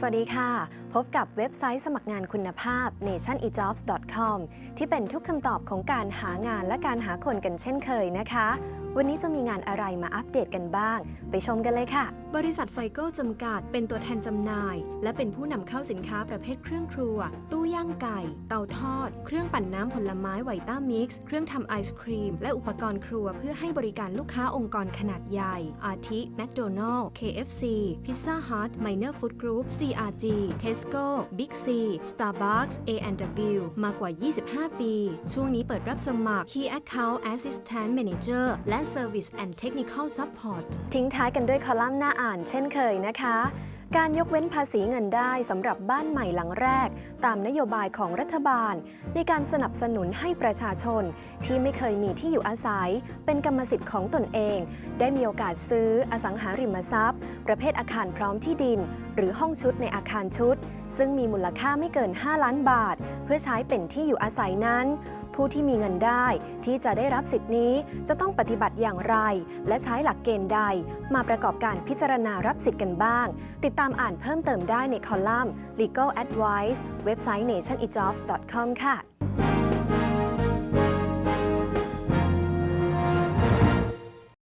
สวัสดีค่ะพบกับเว็บไซต์สมัครงานคุณภาพ nationejobs.com ที่เป็นทุกคำตอบของการหางานและการหาคนกันเช่นเคยนะคะ วันนี้จะมีงานอะไรมาอัปเดตกันบ้าง ไปชมกันเลยค่ะ บริษัทไฟโก้จำกัด เป็นตัวแทนจำหน่าย และเป็นผู้นำเข้าสินค้าประเภทเครื่องครัว ตู้ย่างไก่ เตาทอด เครื่องปั่นน้ำผลไม้ไวต้ามิกซ์ เครื่องทำไอศครีม และอุปกรณ์ครัวเพื่อให้บริการลูกค้าองค์กรขนาดใหญ่ อาทิแมคโดนัลล์ KFC Pizza Hut Minor Food Group CRG Tesco Big C Starbucks A&W มากกว่า 25 ปี ช่วงนี้เปิดรับสมัคร Key Account Assistant Manager และ Service and Technical Support ทิ้งท้ายกันด้วยคอลัมน์หน้าอ่านเช่นเคยนะคะ การยกเว้นภาษีเงินได้สำหรับบ้านใหม่หลังแรก ตามนโยบายของรัฐบาล ในการสนับสนุนให้ประชาชน ที่ไม่เคยมีที่อยู่อาศัย เป็นกรรมสิทธิ์ของตนเอง ได้มีโอกาสซื้ออสังหาริมทรัพย์ ประเภทอาคารพร้อมที่ดิน หรือห้องชุดในอาคารชุด ซึ่งมีมูลค่าไม่เกิน 5 ล้านบาท เพื่อใช้เป็นที่อยู่อาศัยนั้น ผู้ที่มีเงินได้ที่จะได้รับสิทธินี้จะต้องปฏิบัติอย่างไร และใช้หลักเกณฑ์ใด มาประกอบการพิจารณารับสิทธิ์กันบ้าง ติดตามอ่านเพิ่มเติมได้ในคอลัมน์ Legal Advice เว็บไซต์ nationejobs.com ค่ะ